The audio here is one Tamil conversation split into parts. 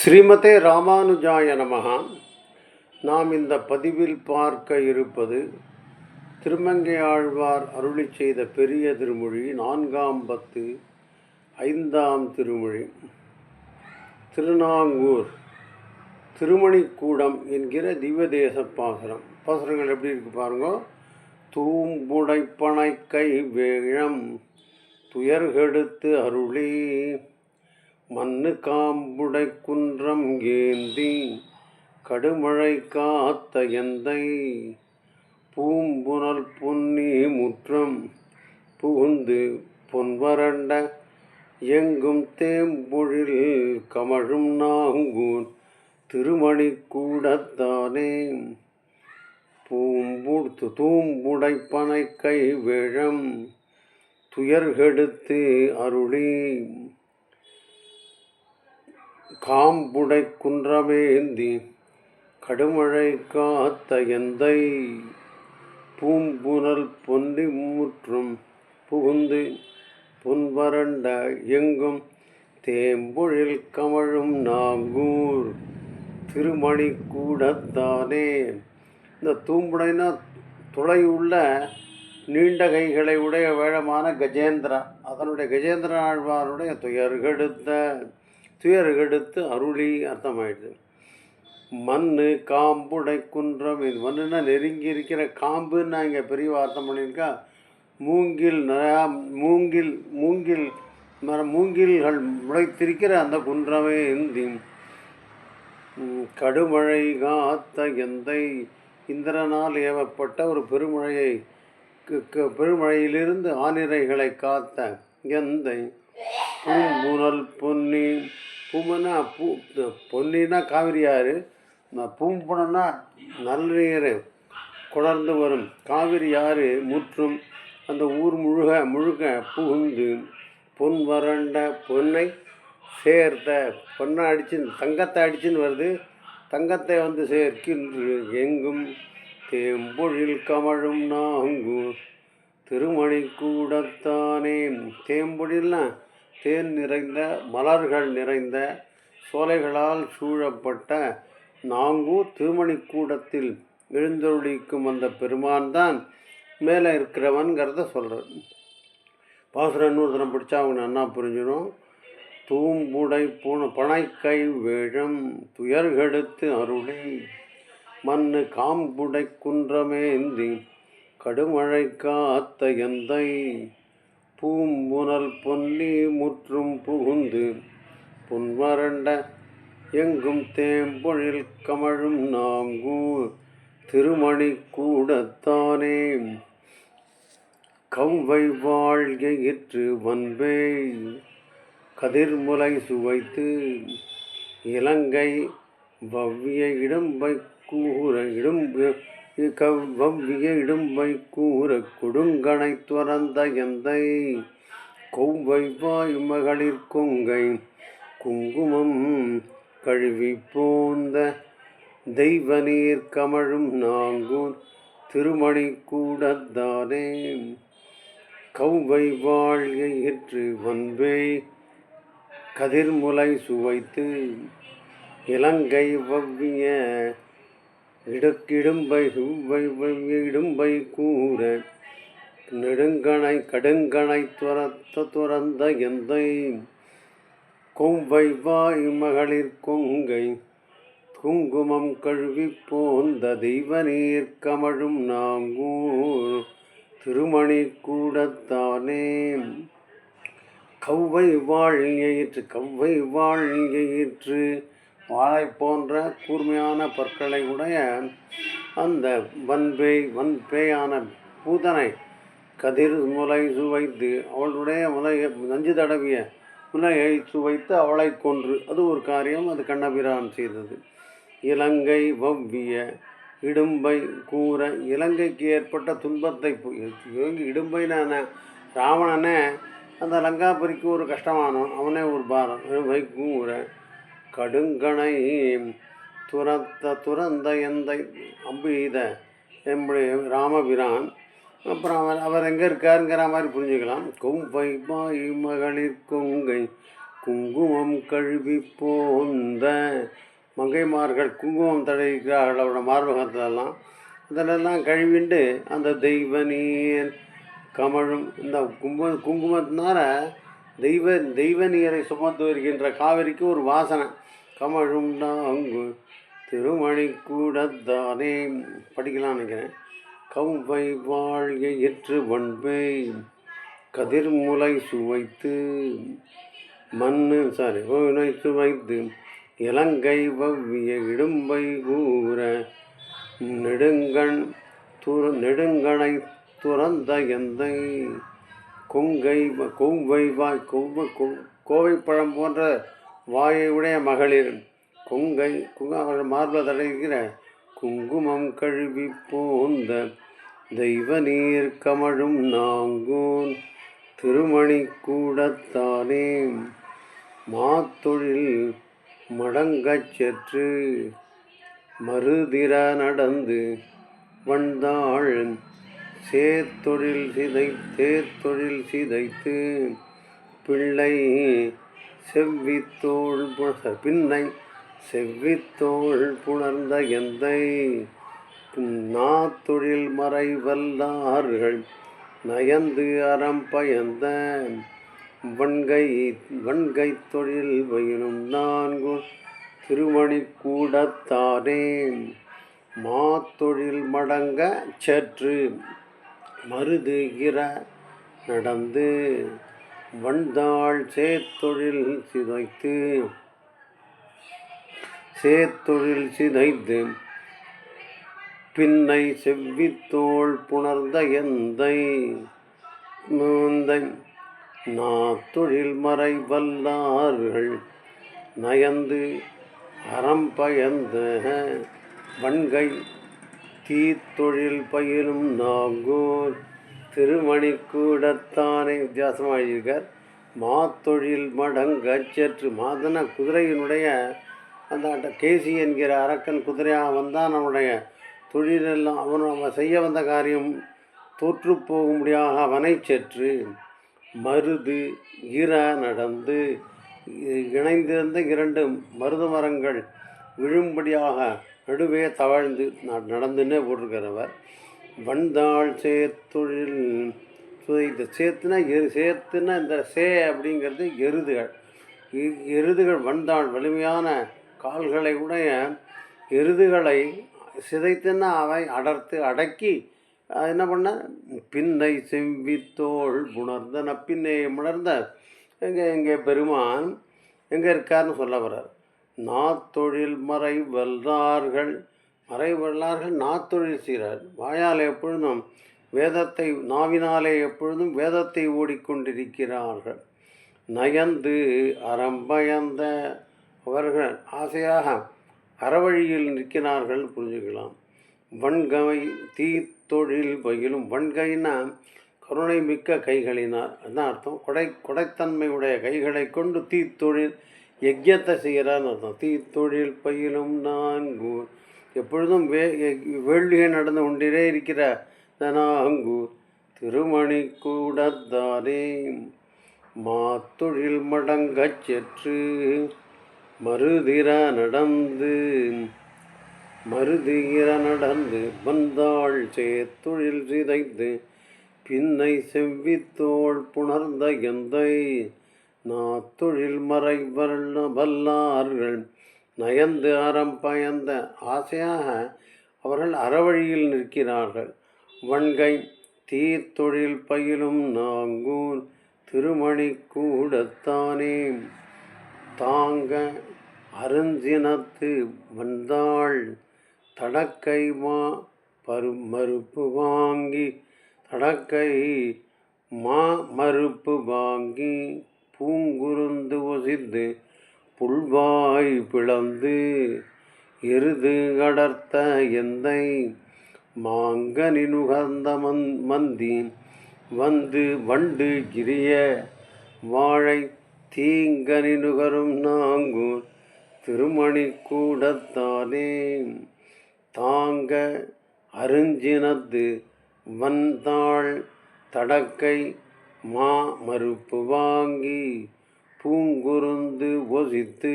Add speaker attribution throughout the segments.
Speaker 1: ஸ்ரீமதே ராமானுஜாய நமகா நாம் இந்த பதிவில் பார்க்க இருப்பது திருமங்கை ஆழ்வார் அருளி செய்த பெரிய திருமொழி நான்காம் பத்து ஐந்தாம் திருமொழி. திருநாங்கூர் திருமணிக்கூடம் என்கிற திவ்யதேச பாசுரம். பாசுரங்கள் எப்படி இருக்கு பாருங்க. தூம்புடைப்பனை கை வேழம் துயர்கெடுத்து அருளி. மண்ணு காம்புடை குன்றம் ஏந்தி கடுமழை காத்த எந்தை பூம்புனல் பொன்னி முற்றம் புகுந்து பொன்வரண்ட எங்கும் தேம்பொழில் கமழும் நாங்கூன் திருமணி கூடத்தானே பூம்புடுத்து தூம்புடை பனை கை வேழம் துயர்கெடுத்து அருளி காம்புடை குன்றமேந்தி கடுமழை காத்த எந்தை பூம்புனல் பொன்னி முற்றும் புகுந்து புன்வரண்ட எங்கும் தேம்பொழில் கமழும் நாங்கூர் திருமணி கூடத்தானே இந்த தூம்புடைனா துளை உள்ள நீண்ட கைகளை உடைய வேழமான கஜேந்திரா அதனுடைய கஜேந்திர ஆழ்வாருடைய துயர்கெடுத்த துயர்கெடுத்து அருளி அர்த்தமாயிடுது மண் காம்புடை குன்றம் இது மண்ணுனா நெருங்கி இருக்கிற காம்புன்னு நான் இங்கே பெரிய அர்த்தம் பண்ணியிருக்கா. மூங்கில் நிறையா மூங்கில் மூங்கில் மர மூங்கில்கள் முளைத்திருக்கிற அந்த குன்றமே இந்தி கடுமழை காத்த எந்தை இந்திரனால் ஏவப்பட்ட ஒரு பெருமழையை பெருமழையிலிருந்து ஆனிரைகளை காத்த எந்தை. பூம்புனல் பொன்னி பூமனா பூ பொன்னினா காவிரி ஆறு ந- பூம்புனன்னா நல்ல நீர் வரும். காவிரி ஆறு முற்றும் அந்த ஊர் முழுக முழுக புகுந்து பொன் வறண்ட பொன்னை சேர்த்த பொண்ணை அடிச்சுன்னு தங்கத்தை அடிச்சுன்னு வருது. தங்கத்தை வந்து சேர்க்கின்று எங்கும் தேம்பொழில் கமழும் நாங்கும் திருமணி கூடத்தானே தேம்பொழில்னா தேன் நிறைந்த மலர்கள் நிறைந்த சோலைகளால் சூழப்பட்ட நாங்கூர் திருமணிக்கூடத்தில் எழுந்தருளிக்கும் அந்த பெருமான் தான் மேலே இருக்கிறவன்கிறத சொல்கிறார் பாசுரம் நூறுதனம் படித்தா அவங்க நன்னா புரிஞ்சிடும். தூம்புடை பூண பனைக்கை வேழம் துயர்கெடுத்து அருளி மண்ணு காம்புடை குன்றமேந்தி கடுமழை காத்த எந்தை பூம்புனல் பொன்னி முற்றும் புகுந்து பொன்வரண்ட எங்கும் தேம்பொழில் கமழும் நாங்கூர் திருமணி கூடத்தானே. கவ்வை வாழ்கையிற்று வன்பே. கதிர்முலை சுவைத்து இலங்கை வவ்விய இடும்பை கூற இடும்பு கவ்- வவ்விய இடும்பை கூற கொடுங்கனை துறந்த எந்தை? கொவ்வைவாய் மகளிர் கொங்கை குங்குமம் கழுவி போந்த தெய்வ நீர் கமழும் நாங்கூர் திருமணி கூடத்தானே? கவ்வை வாழ்கையிற்று வன்பே கதிர்முலை சுவைத்து இலங்கை வவ்விய இடக்கிடும்பை இடும்பை கூற நெடுங்கணை கடுங்கணை துரத்த துறந்த எந்தை கொவ்வை வாய் மகளிர் கொங்கை குங்குமம் கழுவி போந்த தெய்வ நீர் கமழும் நாங்கூர் திருமணி கூடத்தானே. கவ்வை வாழ்கையிற்று கவ்வை வாழ்கையிற்று வாழை போன்ற கூர்மையான பற்களை உடைய அந்த வன்பேய் வன்பேயான பூதனை கதிர் முலை சுவைத்து அவளுடைய முலையை நஞ்சு தடவிய முலையை சுவைத்து அவளை கொன்று. அது ஒரு காரியம். அது கண்ணபிரான் செய்தது. இலங்கை வவ்விய இடும்பை கூற இலங்கைக்கு ஏற்பட்ட துன்பத்தை இலங்கை இடும்பைனான ராவணனே அந்த லங்காபுரிக்கு ஒரு கஷ்டமானவன். அவனே ஒரு பாரம் இடும்பை கூற கடுங்கணை துரத்த துறந்த எந்தை அம்பீத எம்புடைய ராமபிரான். அப்புறம் அவர் அவர் எங்கே இருக்காருங்கிற மாதிரி புரிஞ்சுக்கலாம். கொம்பை பாய் மகளிர் கொங்கை குங்குமம் கழுவி போந்த மங்கைமார்கள் குங்குமம் தடவிக்கிறார்கள் அவரோட மார்பகத்திலெல்லாம். அதிலெல்லாம் கழுவிண்டு அந்த தெய்வ நீர் கமழும் இந்த கும்ப குங்குமத்தினால தெய்வ தெய்வ நீரை சுமந்து வருகின்ற காவிரிக்கு ஒரு வாசனை. கமழும் நாங்கு திருமணி கூடத்தானே படிக்கலாம் நினைக்கிறேன். கவ்வை வாழ்க எற்று வன்பை கதிர்முலை சுவைத்து மண்ணு சாரி ஓனை சுவைத்து இலங்கை வவ்விய இடும்பை கூற நெடுங்கண் துற நெடுங்கணை துறந்த எந்தை கொங்கை கொவ்வை வாய் கொவ்வை கொ- கோவைப்பழம் போன்ற வாயுடைய மகளிர் கொங்கை குங்க மார்பில் தடைகிற குங்குமம் கழுவி போந்த தெய்வ நீர் கமழும் நாங்கூன் திருமணி கூடத்தானே மாத்தொழில் மடங்கச் செற்று மறுதிர நடந்து வந்தாள். சேத்தொழில் சிதை தேத்தொழில் சிதைத்து பிள்ளை செவ்வித்தோள் புணர் பின்னை செவ்வித்தோள் புணர்ந்த எந்தை நாத்தொழில் மறைவல்லார்கள் நயந்து அறம் பயந்த வன்கை வன்கை தொழில் வயினும் நான்கு திருமணி கூடத்தாரேன் மாத்தொழில் மடங்க சற்று மருது நடந்து வந்தாள் சேத்தொழில் சிதைத்து சேத்தொழில் சிதைத்து பின்னை செவ்வித்தோள் புணர்ந்த எந்தை மூந்தை நாத்தொழில் மறை வல்லார்கள் நயந்து அறம் பயந்த வன்கை தீத்தொழில் பயிலும் நாங்கூர் திருமணி கூடத்தானே வித்தியாசமாக எழுதியிருக்கார். மாத்தொழில் மடங்கச் சேற்று மாதன குதிரையினுடைய அந்த கேசி என்கிற அரக்கன் குதிரையாக வந்தான். அவனுடைய தொழிலெல்லாம் அவன் அவன் செய்ய வந்த காரியம் தோற்று போகும்படியாக அவனை செற்று மருது ஈர நடந்து இணைந்திருந்த இரண்டு மருது மரங்கள் விழும்படியாக நடுவே தவழ்ந்து ந- நடந்துன்னே போட்டிருக்கிறவர் வந்தாள் சேத்தொழில் இந்த சேத்துனா எரு சேத்துனா இந்த சே அப்படிங்கிறது எருதுகள். இ- எருதுகள் வந்தாள் வலிமையான கால்களை உடைய எருதுகளை சிதைத்துன்னா அவை அடர்த்து அடக்கி என்ன பண்ண? பின்னை செவ்வித்தோள் புணர்ந்த நப்பின்னையை உணர்ந்த எங்கே எங்கே பெருமான் எங்கே இருக்காருன்னு சொல்ல வர்றார். நாத்தொழில் மறை வல்லார்கள் மறைவல்லார்கள் நாத்தொழில் செய்கிறார். வாயால் எப்பொழுதும் வேதத்தை நாவினாலே எப்பொழுதும் வேதத்தை ஓடிக்கொண்டிருக்கிறார்கள். நயந்து அறம்பயந்த அவர்கள் ஆசையாக அறவழியில் நிற்கிறார்கள் புரிஞ்சுக்கலாம். வன்கை தீத்தொழில் பயிலும் வன்கைனா கருணை மிக்க கைகளினார். அதான் அர்த்தம். கொடை கொடைத்தன்மையுடைய கைகளை கொண்டு தீத்தொழில் யஜ்யத்தை செய்கிறான்னு அர்த்தம். தீத்தொழில் பயிலும் நான்கு எப்பொழுதும் வே ய- நடந்து கொண்டே இருக்கிற தனாங்கூர் திருமணி கூடத்தாரே மாத்தொழில் மடங்கச் செற்று மருதிர நடந்து மருதிர நடந்து வந்தாள் சேத்தொழில் சிதைந்து பின்னை செவ்வித்தோள் புணர்ந்த எந்தை நாத்தொழில் மறை வல்லார்கள் நயந்து அறம் பயந்த ஆசையாக அவர்கள் அறவழியில் நிற்கிறார்கள். வன்கை தீத்தொழில் பயிலும் நாங்கூர் திருமணி கூடத்தானே. தாங்க அருஞ்சினத்து வந்தாள் தடக்கை மா பரு மறுப்பு வாங்கி தடக்கை மா மறுப்பு வாங்கி பூங்குருந்து ஒசிந்து புல்வாய் பிளந்து எருது அடர்த்த எந்தை மாங்கனி நுகர்ந்த மந் மந்தி வந்து வண்டு கிரிய வாழை தீங்கனி நுகரும் நாங்கூர் திருமணி கூடத்தானே தாங்க அருஞ்சினது வந்தாள் தடக்கை மா மறுப்பு வாங்கி பூங்குருந்து ஒசித்து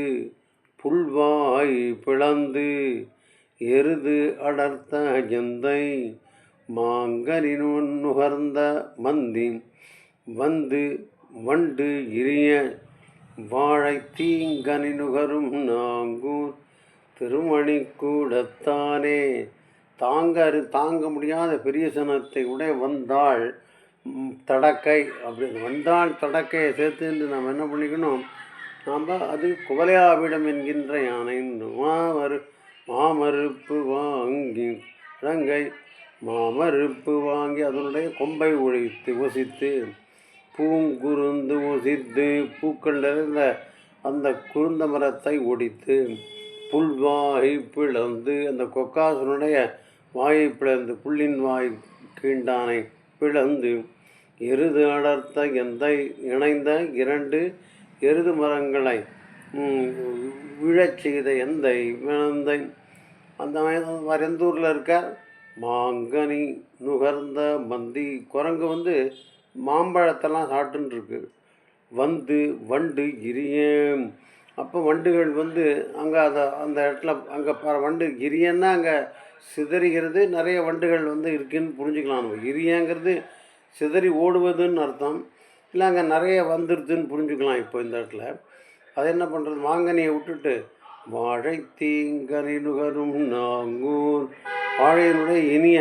Speaker 1: புல்வாய் பிளந்து எருது அடர்த்த அஜந்தை மாங்கனினுன் நுகர்ந்த மந்தி வந்து வண்டு இரிய வாழை தீங்கனி நுகரும் நாங்கூர் திருமணி கூடத்தானே தாங்க தாங்க முடியாத பெரிய சனத்தை உடைய வந்தாள் தடக்கை அப்படி வந்தான் தடக்கையை சேர்த்து என்று நாம் என்ன பண்ணிக்கணும்? நாம் அது குவலையாவிடம் என்கின்ற யானை மாமறு மாமறுப்பு வாங்கி ரங்கை மாமறுப்பு வாங்கி அதனுடைய கொம்பை ஒழித்து ஒசித்து பூங்குருந்து ஒசித்து பூக்கள் நிறைந்த அந்த குருந்த மரத்தை ஒடித்து புல்வாயை பிளந்து அந்த கொக்காசனுடைய வாயை பிளந்து புல்லின் வாய் கீண்டானை பிளந்து எருது அடர்த்த எந்தை இணைந்த இரண்டு எருது மரங்களை விழச் செய்த எந்தை விழுந்தை அந்த வரந்தூரில் இருக்க மாங்கனி நுகர்ந்த மந்தி குரங்கு வந்து மாம்பழத்தெல்லாம் சாப்பிட்டுருக்கு வந்து வண்டு கிரியம். அப்போ வண்டுகள் வந்து அங்கே அதை அந்த இடத்துல அங்கே வண்டு கிரியன்னா அங்கே சிதறுகிறது நிறைய வண்டுகள் வந்து இருக்குன்னு புரிஞ்சுக்கலாம் நம்ம கிரியங்கிறது சிதறி ஓடுவதுன்னு அர்த்தம். இல்லை அங்கே நிறைய வந்துடுதுன்னு புரிஞ்சுக்கலாம் இப்போ இந்த இடத்துல. அது என்ன பண்ணுறது மாங்கனியை விட்டுட்டு வாழை தீங்கனி நுகரும் நாங்கூர் வாழையினுடைய இனிய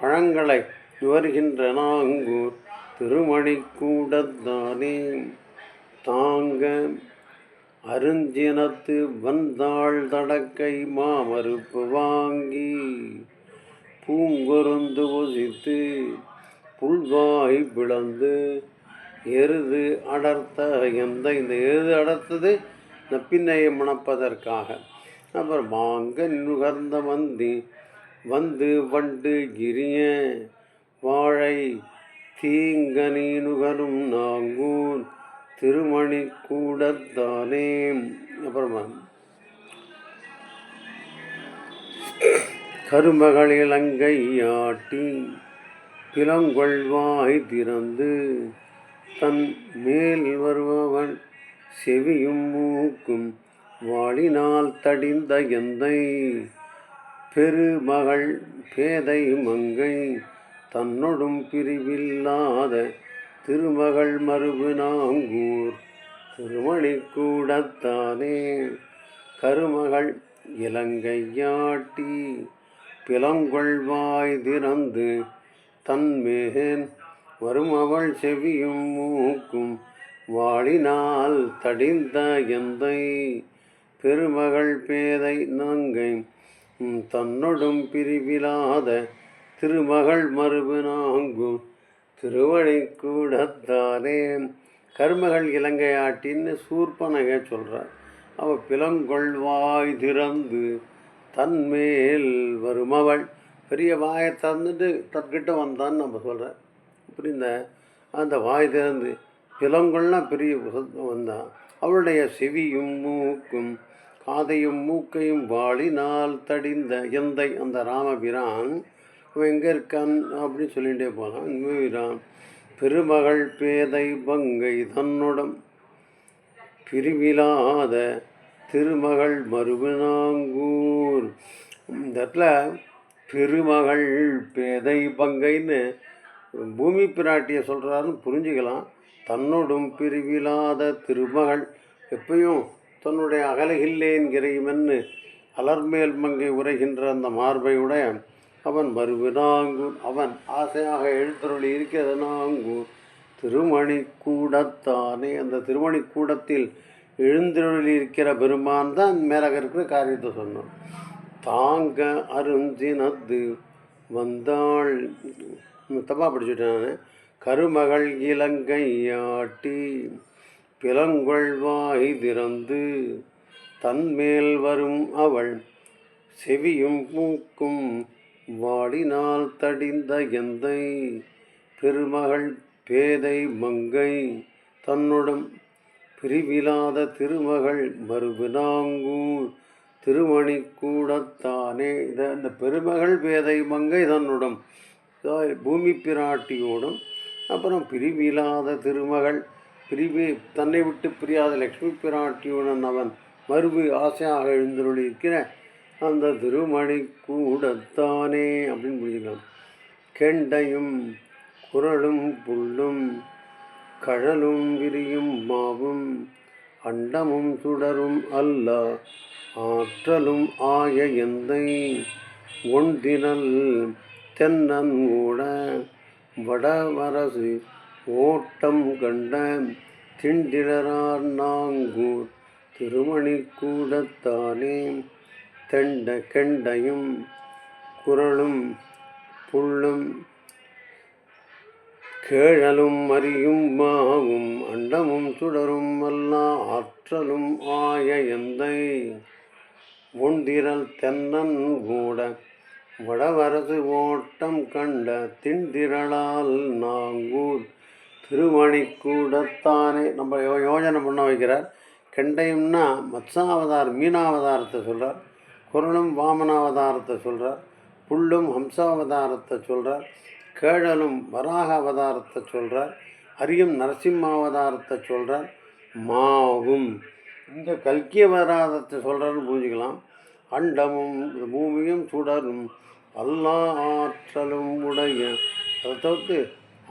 Speaker 1: பழங்களை நுகர்கின்ற நாங்கூர் திருமணி கூடத்தானே தாங்க அருஞ்சினத்து வந்தாள் தடக்கை மாமறுப்பு வாங்கி பூங்கொருந்து ஒசித்து புல்வாய் பிளந்து எருது அடர்த்த எந்த இந்த எருது அடர்த்தது? இந்த பின்னையை மணப்பதற்காக. அப்புறம் வாங்க நுகர்ந்த மந்தி வந்து வண்டு கிரிய வாழை தீங்கனி நுகரும் நாங்கூர் திருமணி கூடத்தானே அப்புறமா கருமகளிலங்கையாட்டி பிலங்கொள்வாய் திறந்து தன் மேல் வருபவன் செவியும் மூக்கும் வாளினால் தடிந்த எந்தை பெருமகள் பேதை மங்கை தன்னொடும் பிரிவில்லாத திருமகள் மறுபு நாங்கூர் திருமணி கூடத்தானே கருமகள் இலங்கையாட்டி பிலங்கொள்வாய் திறந்து தன்மேன் வரும் அவள் செவியும் மூக்கும் வாழினால் தடிந்த எந்தை பெருமகள் பேதை நங்கை. தன்னொடும் பிரிவிலாத திருமகள் மறுபு நாங்கும் திருவழி கூடத்தாரே கருமகள் இலங்கையாட்டின்னு சூர்பனகை சொல்கிறார் அவள் பிலங்கொள்வாய் திறந்து தன்மேல் வருமவள் பெரிய வாயை திறந்துட்டு தற்கிட்ட வந்தான்னு நம்ம சொல்கிறேன் இப்படி இந்த அந்த வாய் திறந்து பிலங்கொள்னா பெரிய வந்தான் அவளுடைய செவியும் மூக்கும் காதையும் மூக்கையும் வாளினால் தடிந்த எந்தை அந்த ராமபிரான் இவன் எங்கே இருக்கான் அப்படின்னு சொல்லிகிட்டே போனான் வீரான் பெருமகள் பேதை பங்கை தன்னுடன் பிரிவிலாத திருமகள் மறுபனாங்கூர் இந்த இடத்துல பெருமகள் பேதை பங்கைன்னு பூமி பிராட்டியை சொல்கிறாருன்னு புரிஞ்சுக்கலாம். தன்னோடும் பிரிவிலாத திருமகள் எப்பயும் தன்னுடைய அகலகில்லேன் கிரையுமென்னு அலர்மேல் மங்கை உரைகின்ற அந்த மார்பையுடைய அவன் மறுவினாங்கூர் அவன் ஆசையாக எழுத்தருளி இருக்கிறதனாங்கூர் திருமணி கூடத்தானே அந்த திருமணி கூடத்தில் எழுந்தருளி இருக்கிற பெருமான் தான் மேலாக இருக்கிற காரியத்தை சொன்னோம் தாங்க அருந்தினது வந்தாள். தப்பாக படிச்சுட்டேன் நான். கருமகள் இலங்கையாட்டி பிலங்கொள்வாய் திறந்து தன்மேல் வரும் அவள் செவியும் மூக்கும் வாடினால் தடிந்த எந்தை பெருமகள் பேதை மங்கை தன்னுடன் பிரிவிலாத திருமகள் மறுபினாங்கூர் திருமணி கூடத்தானே இதை இந்த பெருமகள் பேதை மங்கை தன்னுடன் பூமி பிராட்டியோடும் அப்புறம் பிரிவில்லாத திருமகள் பிரிவி தன்னை விட்டு பிரியாத லக்ஷ்மி பிராட்டியுடன் அவன் மறுபு ஆசையாக எழுந்தருளி அந்த திருமணி கூடத்தானே அப்படின்னு புரிஞ்சுக்கலாம் கெண்டையும் குரலும் புல்லும் கழலும் விரியும் மாவும் அண்டமும் சுடரும் அல்ல. ஆற்றலும் ஆய எந்தை ஒன்றினல் தென்னன் ஊட வடவரசு ஓட்டம் கண்ட திண்டிலரார் நாங்கூர் திருமணி கூடத்தானே தெண்ட கெண்டையும் குரலும் புள்ளும் கேழலும் அறியும் மாவும் அண்டமும் சுடரும் அல்ல ஆற்றலும் ஆய எந்தை ஒன்றிரல் தென்னன் கூட வடவரது ஓட்டம் கண்ட திண்டிரளால் நாங்கூர் திருமணி கூடத்தானே நம்ம யோ- யோஜனை பண்ண வைக்கிறார். கெண்டையும்னா மத்சாவதார் மீனாவதாரத்தை சொல்கிறார் குரலும் வாமனாவதாரத்தை சொல்கிறார் புல்லும் ஹம்சாவதாரத்தை சொல்கிறார் கேழலும் வராக அவதாரத்தை சொல்கிறார் அரியும் நரசிம்மாவதாரத்தை சொல்கிறார் மாவும் இந்த கல்கிய வராதத்தை சொல்கிறாருன்னு புரிஞ்சுக்கலாம். அண்டமும் பூமியும் சுடரும் எல்லா ஆற்றலும் உடைய அதை தவிர்த்து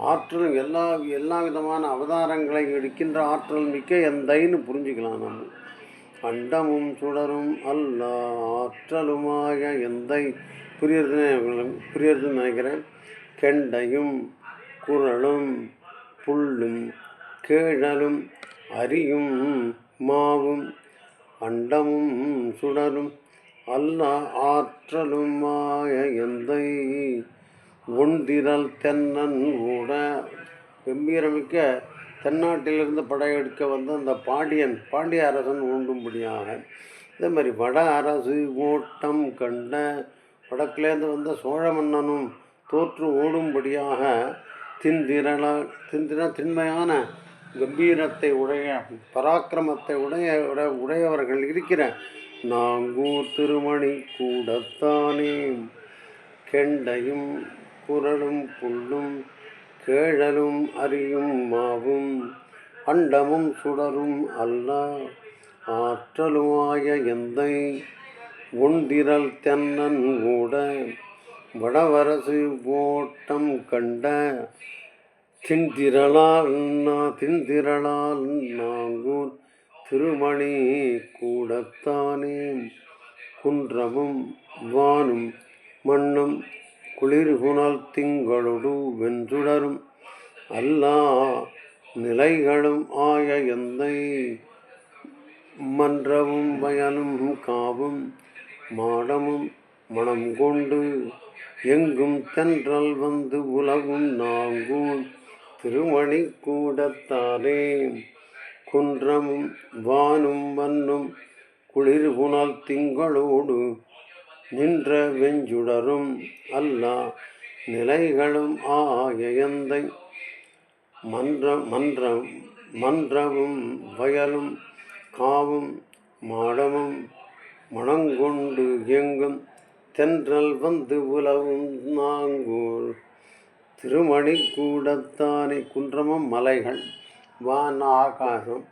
Speaker 1: ஆற்றலும் எல்லா எல்லா விதமான அவதாரங்களை எடுக்கின்ற ஆற்றல் மிக்க எந்தைன்னு புரிஞ்சுக்கலாம் நம்ம. அண்டமும் சுடரும் அல்ல ஆற்றலுமாய எந்தை புரியுறதுன்னு புரியுறதுன்னு நினைக்கிறேன். கெண்டையும் குரலும் புல்லும் கேழலும் அரியும் மாவும் அண்டமும் சுடரும் அல்ல ஆற்றலுமாய எந்தை ஒன்றிரல் தென்னன் கூட கம்பீரமிக்க தென்னாட்டிலிருந்து படையெடுக்க வந்த அந்த பாண்டியன் பாண்டிய அரசன் ஊண்டும்படியாக. இதே மாதிரி வட அரசு ஓட்டம் கண்ட வடக்கிலேருந்து வந்த சோழ மன்னனும் தோற்று ஓடும்படியாக திந்திரளா திந்திர திண்மையான கம்பீரத்தை உடைய பராக்கிரமத்தை உடைய உடையவர்கள் இருக்கிற நாங்கூர் திருமணி கூடத்தானே கெண்டையும் குரலும் புல்லும் கேழலும் அரியும் மாவும் அண்டமும் சுடரும் அல்ல ஆற்றலுமாய எந்தை ஒன்றிரல் தென்னன் கூட வடவரசு ஓட்டம் கண்ட தின்திரளால் நா- தின்திரளால் நாங்கூர் திருமணி கூடத்தானே. குன்றமும் வானும் மண்ணும் குளிர்குணல் திங்களொடு வென்றுடரும். அல்லா நிலைகளும் ஆய எந்தை மன்றமும் வயலும் காவும் மாடமும் மனம் கொண்டு எங்கும் தென்றல் வந்து உலகும் நாங்கூன் திருமணி கூடத்தாலே குன்றமும் வானும் மண்ணும் குளிர் புனல் திங்களோடு நின்ற வெஞ்சுடரும் அல்லா. நிலைகளும் ஆய எந்தை மன்றம் மன்றம் மன்றமும் வயலும் காவும் மாடமும் மணங்கொண்டு எங்கும் தென்றல் வந்து உலவும் நாங்கூர். திருமணி கூடத்தானே குன்றமும் மலைகள் வான ஆகாசம்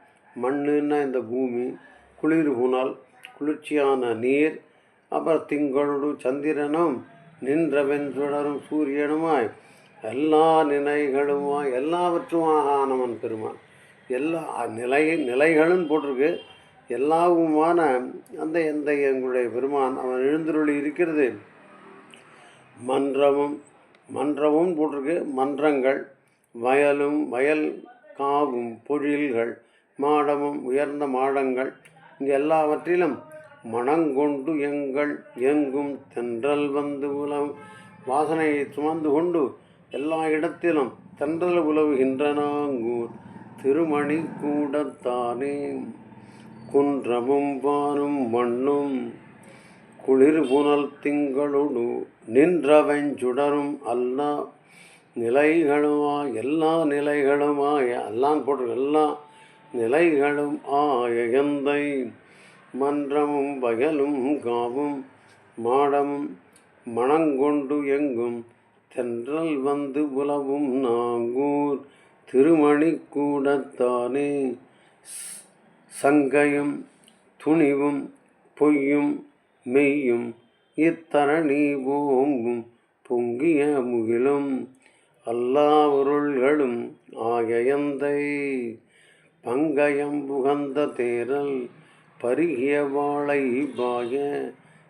Speaker 1: மண்ணுன்னா இந்த பூமி குளிர் புனல் குளிர்ச்சியான நீர் அப்புறம் திங்களோடு சந்திரனும் நின்றவன் சுடரும் சூரியனுமாய் எல்லா நிலைகளுமாய் எல்லாவற்றுமாக ஆனவன் பெருமான். எல்லா நிலை நிலைகளும் போட்டிருக்கு. எல்லாவுமான அந்த எந்த எங்களுடைய பெருமான் அவன் எழுந்துருளி இருக்கிறது. மன்றமும் மன்றமும் போட்டிருக்கு. மன்றங்கள் வயலும் வயல் காவும் பொழில்கள் மாடமும் உயர்ந்த மாடங்கள். இங்கே எல்லாவற்றிலும் மனங்கொண்டு எங்கள் எங்கும் தென்றல் வந்து உலவும் வாசனையை சுமந்து கொண்டு எல்லா இடத்திலும் தென்றல் உலவுகின்றனாங்கூர். திருமணி கூடத்தானே குன்றமும் வானும் மண்ணும் குளிர் புனல் திங்களோடு நின்றவன் சுடரும் அல்லா நிலைகளுமா எல்லா நிலைகளுமாய எல்லாம் போட்டு எல்லா நிலைகளும் ஆய எந்தை மன்றமும் வயலும் காவும் மாடமும் மணங்கொண்டு எங்கும் தென்றல் வந்து உலவும் நாங்கூர் திருமணி கூடத்தானே சங்கையும் துணிவும் பொய்யும் மெய்யும் இத்தரணி ஓங்கும் பொங்கிய முகிலும் அல்லாவுருள்களும் ஆகையந்தை பங்கயம் புகந்த தேரல் பருகிய வாழை பாய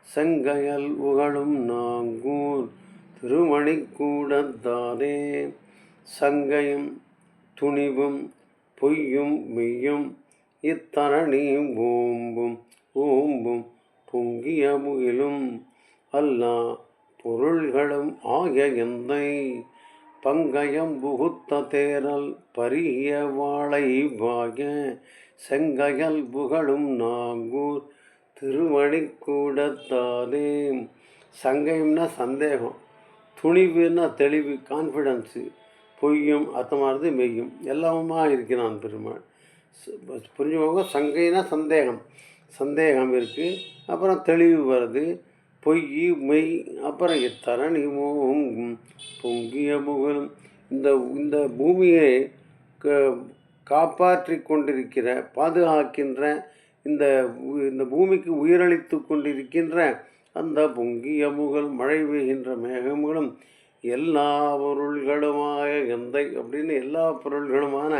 Speaker 1: செங்கையல் உகழும் நாங்கூர் திருமணிக்கூடத்தானே சங்கையும் துணிவும் பொய்யும் மெய்யும் இத்தரணி ஓம்பும் ஓம்பும் பொங்கிய முகிலும் அல்லா பொருள்களும் ஆகிய எந்தை பங்கயம் புகுத்த தேரல் பரிய வாழை வாய செங்கயல் புகழும் நாங்கூர் திருமணி கூடத்தானே சங்கயம்னா சந்தேகம் துணிவுன்னா தெளிவு கான்ஃபிடென்ஸு பொய்யும் அர்த்தமானது மெய்யும் எல்லாமுமா இருக்கிறான் பெருமாள். புரிஞ்சுக்கோங்க சங்கைனா சந்தேகம் சந்தேகம் இருக்குது அப்புறம் தெளிவு வருது. பொய் மெய் அப்புறம் எத்தரணி ஓங்கும் பொங்கிய முகலும் இந்த இந்த பூமியை க காப்பாற்றி கொண்டிருக்கிற பாதுகாக்கின்ற இந்த உ- இந்த பூமிக்கு உயிரளித்து கொண்டிருக்கின்ற அந்த பொங்கிய முகல் மழை பெய்கின்ற மேகங்களும் எல்லா பொருள்களுமாக எந்தை அப்படின்னு எல்லா பொருள்களுமான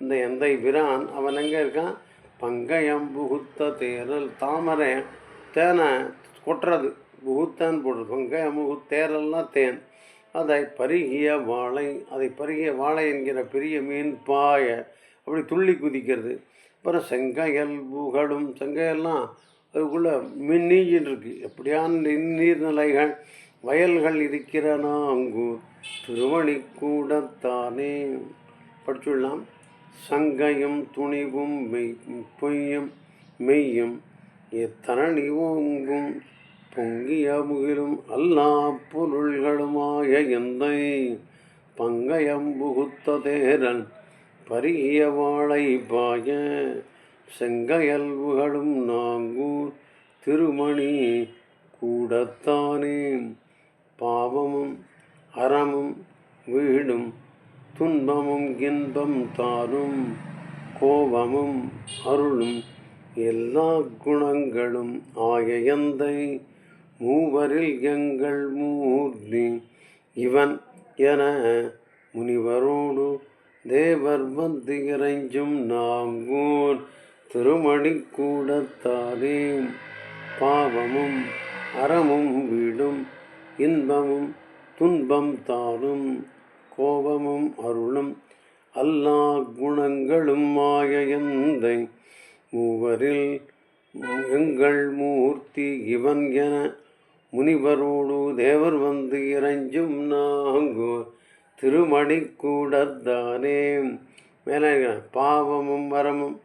Speaker 1: இந்த எந்தை பிரான் அவன் எங்கே இருக்கான்? பங்கயம் புகுத்த தேரல் தாமரை தேனை கொட்டுறது. புகுத்தான் போடுறது பங்கயம் புகு தேன். அதை பருகிய வாழை அதை பருகிய வாழை என்கிற பெரிய மீன் பாய அப்படி துள்ளி குதிக்கிறது. அப்புறம் செங்காயல் புகழும் செங்காயெல்லாம் அதுக்குள்ளே மின் நீஞ்சின்னு இருக்கு எப்படியான நீர்நிலைகள் வயல்கள் இருக்கிற நாங்கூர் திருவணி கூடத்தானே படிச்சுடலாம். சங்கையும் துணிவும் மெய் பொய்யும் மெய்யும் எத்தரணி ஓங்கும். பொங்கிய முகிலும் அல்லா பொருள்களுமாய எந்தை? பங்கயம் புகுத்த தேரன் பருகிய வாழை பாய செங்கயல் புகழும் நாங்கூர் திருமணி கூடத்தானே பாவமும் அறமும் வீடும் துன்பமும் இன்பம் தானும். கோபமும் அருளும் எல்லா குணங்களும் ஆய எந்தை? மூவரில் எங்கள் மூர்த்தி இவன் என முனிவரோடு தேவர் வந்து இறைஞ்சும் நாங்கூர் திருமணி கூடத்தாரே பாவமும் அறமும் வீடும் இன்பமும் துன்பம் தாரும் கோபமும் அருளும் அல்லா குணங்களும் மாய எந்தை மூவரில் எங்கள் மூர்த்தி இவன் என முனிவரோடு தேவர் வந்து இறைஞ்சும் நாங்கோ திருமணி கூடத்தானே மேலே பாவமும் வரமும்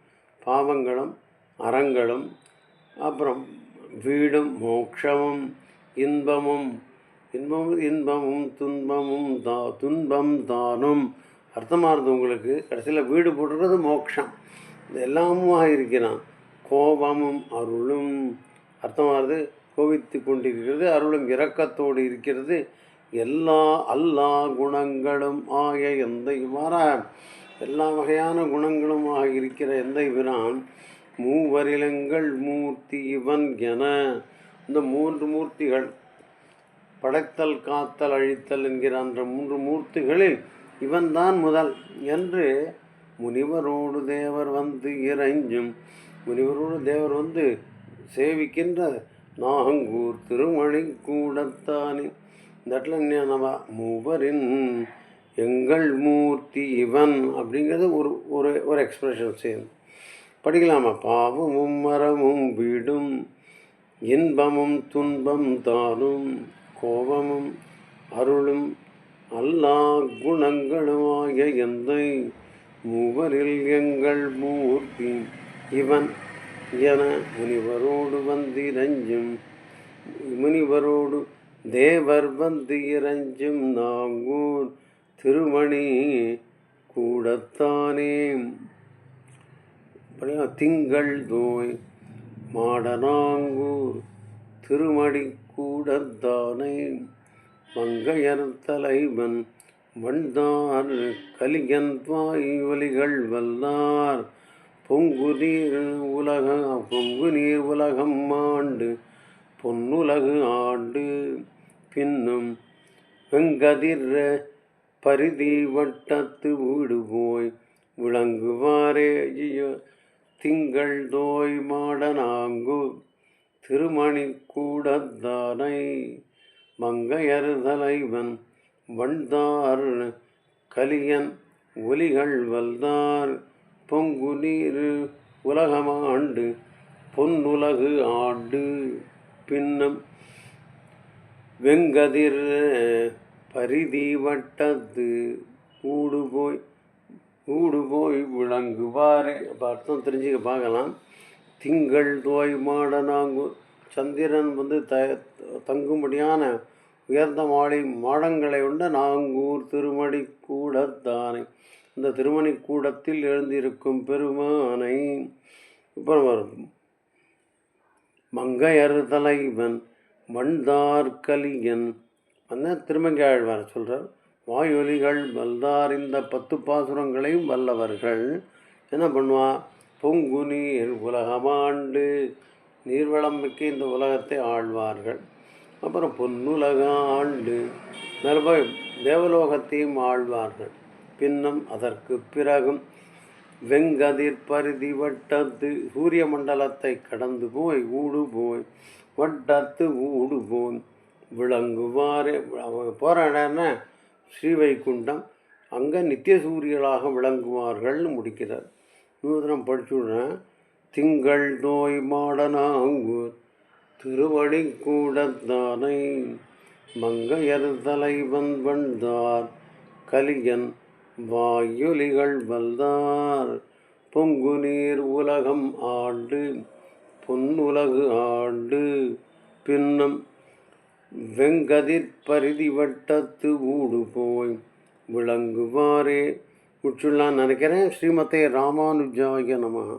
Speaker 1: பாவங்களும் அறங்களும் அப்புறம் வீடும் மோட்சமும் இன்பமும். இன்பம் இன்பமும் துன்பமும் தா துன்பம் தானும். அர்த்தமாகுது உங்களுக்கு? கடைசியில் வீடு போடுறது மோட்சம். இது எல்லாமுமாக இருக்கிறான் கோபமும் அருளும். அர்த்தமாகுது கோபித்து கொண்டிருக்கிறது அருளும் இரக்கத்தோடு இருக்கிறது. எல்லா அல்லா குணங்களும் ஆகிய எந்த இவ்வாறாக எல்லா வகையான குணங்களுமாக இருக்கிற எந்த இவரான் மூவரிலங்கள் மூர்த்தி இவன் என இந்த மூன்று மூர்த்திகள் படைத்தல் காத்தல் அழித்தல் என்கிற அந்த மூன்று மூர்த்திகளில் இவன்தான் முதல் என்று முனிவரோடு தேவர் வந்து இறைஞ்சும் முனிவரோடு தேவர் வந்து சேவிக்கின்ற நாகங்கூர் திருமணி கூடத்தானே இந்த இடத்துல என்ன நம்ம மூவரின் எங்கள் மூர்த்தி இவன் அப்படிங்கிறது ஒரு ஒரு ஒரு எக்ஸ்பிரஷன் சேர்ந்து படிக்கலாமா? பாவமும் மரமும் வீடும் இன்பமும் துன்பம் தானும் கோபமும் அருளும் அல்லா குணங்களுமாகிய எந்தை மூவரில் எங்கள் மூர்த்தி இவன். என முனிவரோடு வந்து இறஞ்சும் முனிவரோடு தேவர் வந்து இறஞ்சும் நாங்கூர் திருமணி கூடத்தானே. அப்படியா? திங்கள் தோய் மாடனாங்கூர் திருமடி கூடத்தானே. மங்கையர் தலைவன் வந்தார் கலிகன் வாய் ஒலிகள் வல்லார் பொங்கு நீர் உலகம் பொங்கு நீர் உலகம் ஆண்டு பொன்னுலகு ஆண்டு. பின்னும் வெங்கதிர பரிதி வட்டத்து வீடு போய் விளங்குவாரே ஐயோ திங்கள் தோய் மாடனாங்கு திருமணி கூடத்தானை. மங்கையர் தலைவன் வந்தார் கலியன் ஒலிகள் வல்தார். பொங்கு நீர் உலகமாண்டு பொன்னுலகு ஆண்டு பின்னம் வெங்கதிர் பரிதி வட்டத்து ஊடு போய் ஊடு போய் விளங்குவாரே. அப்போ அர்த்தம் தெரிஞ்சுக்க பார்க்கலாம். திங்கள் தோய் மாடனாங்கு சந்திரன் வந்து த தங்கும்படியான உயர்ந்த மாடி மாடங்களை உண்ட. நாங்கூர் திருமடி கூடத்தானே. இந்த திருமணி கூடத்தில் எழுந்திருக்கும் பெருமானை அப்புறம் வரும் மங்கையர் தலைவன் வண்தார்கலியன் அந்த திருமங்கை ஆழ்வார் சொல்கிறார் வாயொலிகள் வல்லார் இந்த பத்து பாசுரங்களையும் வல்லவர்கள். என்ன பண்ணுவா? பொங்கு நீர் உலகமாண்டு நீர்வளம் மிக்க இந்த உலகத்தை ஆழ்வார்கள். அப்புறம் பொன்னுலக ஆண்டு. மேலே தேவலோகத்தையும் ஆழ்வார்கள். பின்னம் அதற்கு பிறகும் வெங்கதிர் பருதி வட்டத்து சூரிய மண்டலத்தை கடந்து போய் ஊடு போய் வட்டத்து ஊடு போய் விளங்குவாரே போராடன ஸ்ரீவைகுண்டம். அங்கே நித்திய சூரியலாக விளங்குவார்கள்னு முடிக்கிறார். நூதனம் படிச்சு திங்கள் நோய் மாடனாங்கூர் திருவடி கூடத்தானை மங்கையர் தலைவன் வந்தார். கலியன் வாயொலிகள் வல்லார் பொங்கு நீர் உலகம் ஆண்டு பொன்னுலகு ஆண்டு. பின்னம் வெங்கதிர் பரிதி வட்டத்து ஊடு போய் விளங்குவாரே. முற்றுலாம் நினைக்கிறேன் ஸ்ரீமதே ராமானுஜாய நமகா